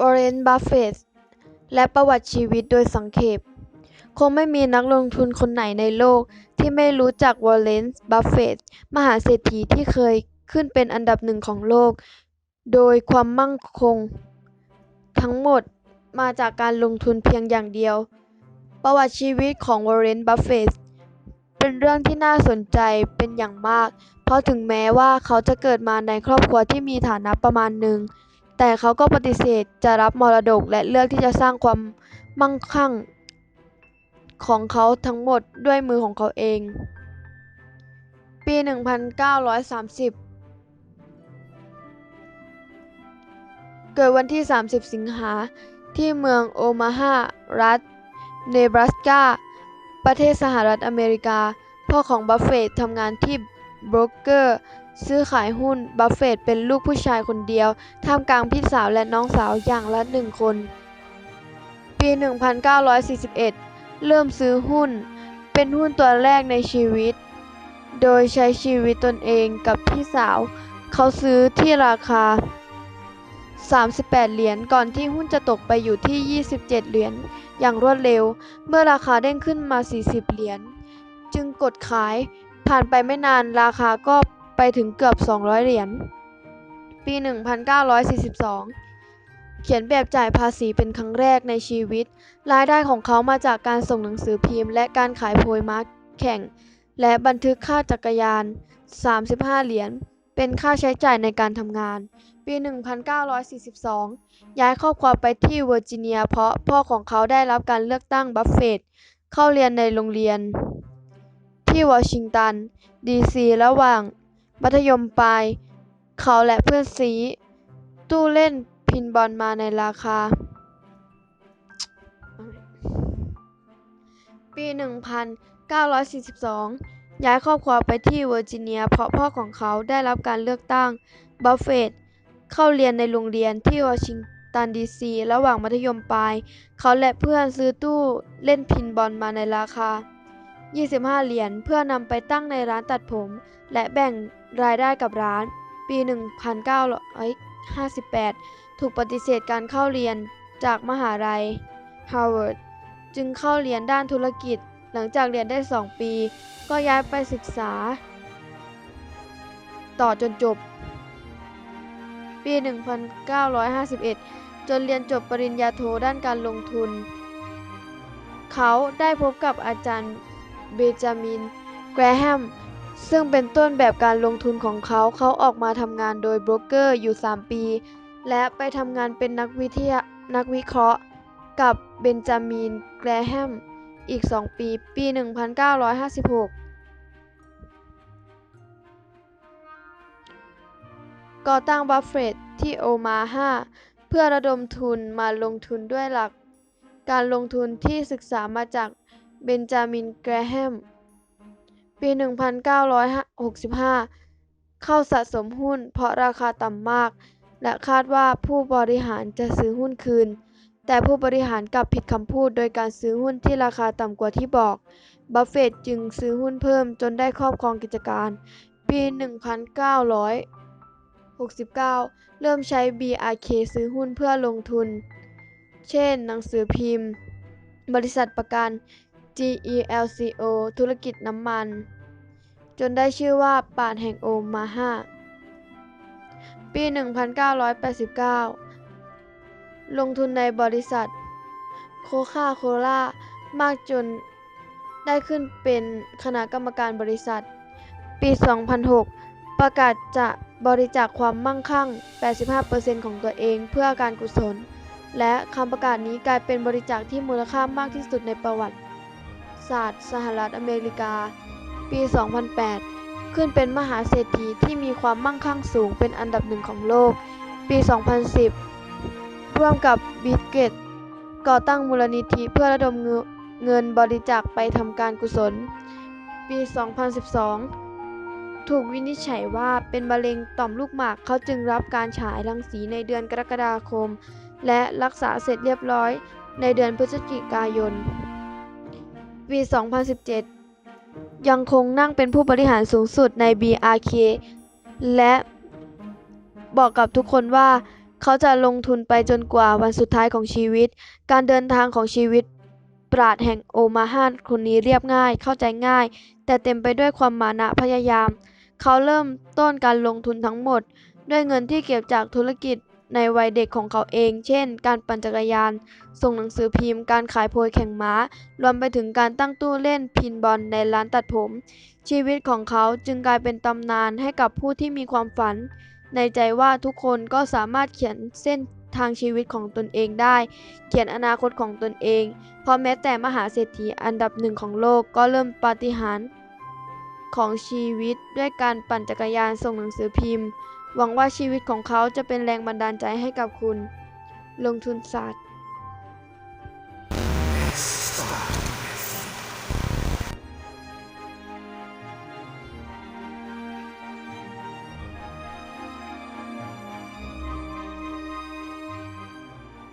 วอร์เรนบัฟเฟตต์และประวัติชีวิตโดยสังเขปคงไม่มีนักลงทุนคนไหนในโลกที่ไม่รู้จักวอร์เรนบัฟเฟตต์มหาเศรษฐีที่เคยขึ้นเป็นอันดับหนึ่งของโลก โดยความมั่งคง ทั้งหมดมาจากการลงทุนเพียงอย่างเดียว ประวัติชีวิตของวอร์เรนบัฟเฟตต์เป็นเรื่องที่น่าสนใจเป็นอย่างมาก เพราะถึงแม้ว่าเขาจะเกิดมาในครอบครัวที่มีฐานะประมาณหนึ่ง แต่เขาก็ปฏิเสธจะรับมรดกและเลือกที่จะสร้างความมั่งคั่งของเขาทั้งหมดด้วยมือของเขาเอง ปี 1930 เกิดวันที่ 30 สิงหา ที่เมืองโอมาฮา รัฐ เนบราสกา ประเทศสหรัฐอเมริกา พ่อของบัฟเฟตทำงานที่โบรกเกอร์ ซื้อขายหุ้น บัฟเฟตเป็นลูกผู้ชายคนเดียว ท่ามกลางพี่สาวและน้องสาวอย่างละหนึ่งคน ปี 1941 เริ่มซื้อหุ้น เป็นหุ้นตัวแรกในชีวิต โดยใช้ชีวิตตนเองกับพี่สาว เขาซื้อที่ราคา 38 เหรียญ ก่อนที่หุ้นจะตกไปอยู่ที่ 27 เหรียญ อย่างรวดเร็ว เมื่อราคาเด้งขึ้นมา 40 เหรียญ จึงกดขาย ผ่านไปไม่นานราคาก็ ไปถึงเกือบ 200 เหรียญ ปี 1942 เขียนแบบจ่ายภาษีเป็นครั้งแรกในชีวิต รายได้ของเขามาจากการส่งหนังสือพิมพ์ และการขายโพยม้าแข่ง และบันทึกค่าจักรยาน 35 เหรียญ เป็นค่าใช้จ่ายในการทำงาน ปี 1942 ย้ายครอบครัวไปที่เวอร์จิเนีย เพราะพ่อของเขาได้รับการเลือกตั้งบัฟเฟตต์เข้าเรียนในโรงเรียน ที่วอชิงตัน ดีซี ระหว่าง มัธยมปลาย เขาและเพื่อนซี้ตู้เล่นพินบอลมาในราคา ปี 1942 ย้ายครอบครัวไปที่เวอร์จิเนีย เพราะพ่อของเขาได้รับการเลือกตั้ง บัฟเฟตเข้าเรียนในโรงเรียนที่วอชิงตันดีซีระหว่างมัธยมปลาย เขาและเพื่อนซื้อตู้เล่นพินบอลมาในราคา 25 เหรียญเพื่อนำไปตั้งในร้านตัดผม และแบ่ง รายได้กับร้าน ปี 1958 ถูกปฏิเสธการเข้าเรียนจากมหาลัยฮาร์วาร์ดจึงเข้าเรียนด้านธุรกิจ หลังจากเรียนได้ 2 ปี ก็ย้ายไปศึกษา ต่อจนจบ ปี 1951 จนเรียนจบปริญญาโทด้านการลงทุน เขาได้พบกับอาจารย์เบจามิน แกรแฮม ซึ่งเป็นต้นแบบการลงทุนของเขา เขาออกมาทำงานโดยโบรกเกอร์อยู่ 3 ปี และไปทำงานเป็นนักวิทยานักวิเคราะห์ กับเบนจามินแกรแฮมอีก 2 ปี ปี 1956ก่อตั้งบัฟเฟตที่โอมาฮาเพื่อระดมทุนมาลงทุนด้วยหลัก การลงทุนที่ศึกษามาจากเบนจามินแกรแฮม ปี 1965 เข้าสะสมหุ้นเพราะราคาต่ำมาก และคาดว่าผู้บริหารจะซื้อหุ้นคืน แต่ผู้บริหารกลับผิดคำพูดโดยการซื้อหุ้นที่ราคาต่ำกว่าที่บอก บัฟเฟต์จึงซื้อหุ้นเพิ่มจนได้ครอบครองกิจการ ปี 1969 เริ่มใช้ BRK ซื้อหุ้นเพื่อลงทุน เช่น หนังสือพิมพ์ บริษัทประกัน GELCO ธุรกิจน้ำมัน จนได้ชื่อว่าปราชญ์แห่งโอมาฮาปี 1989 ลงทุนในบริษัท โคคาโคล่ามากจนได้ขึ้นเป็นคณะกรรมการบริษัท ปี 2006 ประกาศจะบริจาคความมั่งคั่ง 85%ของตัวเองเพื่อการกุศล และคำประกาศนี้กลายเป็นบริจาคที่มูลค่ามากที่สุดในประวัติ ศาสตร์ สหรัฐอเมริกา ปี 2008 ขึ้นเป็นมหาเศรษฐีที่มีความมั่งคั่งสูงเป็นอันดับหนึ่งของโลก ปี 2010 ร่วมกับบิลเกต์ก่อตั้งมูลนิธิเพื่อระดมเงินบริจาคไปทำการกุศล ปี 2012 ถูกวินิจฉัยว่าเป็นมะเร็งต่อมลูกหมากเขาจึงรับการฉายรังสีในเดือนกรกฎาคม และรักษาเสร็จเรียบร้อยในเดือนพฤศจิกายน ปี 2017 ยังคงนั่งเป็นผู้บริหารสูงสุดใน BRK และบอกกับทุกคนว่าเขาจะลงทุนไปจนกว่าวันสุดท้ายของชีวิต การเดินทางของชีวิต ปราดแห่งโอมาฮานคนนี้เรียบง่ายเข้าใจง่าย แต่เต็มไปด้วยความมานะพยายาม เขาเริ่มต้นการลงทุนทั้งหมด ด้วยเงินที่เก็บจากธุรกิจ ในวัยเด็กของเขาเอง เช่น การปั่นจักรยาน ส่งหนังสือพิมพ์ การขายโพยแข่งม้า รวมไปถึงการตั้งตู้เล่นพินบอลในร้านตัดผม ชีวิตของเขาจึงกลายเป็นตำนานให้กับผู้ที่มีความฝัน ในใจว่าทุกคนก็สามารถเขียนเส้นทางชีวิตของตนเองได้ เขียนอนาคตของตนเอง เพราะแม้แต่มหาเศรษฐีอันดับหนึ่งของโลกก็เริ่มปาฏิหาริย์ของชีวิตด้วยการปั่นจักรยานส่งหนังสือพิมพ์ หวังว่าชีวิตของเขาจะเป็นแรงบันดาลใจให้กับคุณ ลงทุนศาสตร์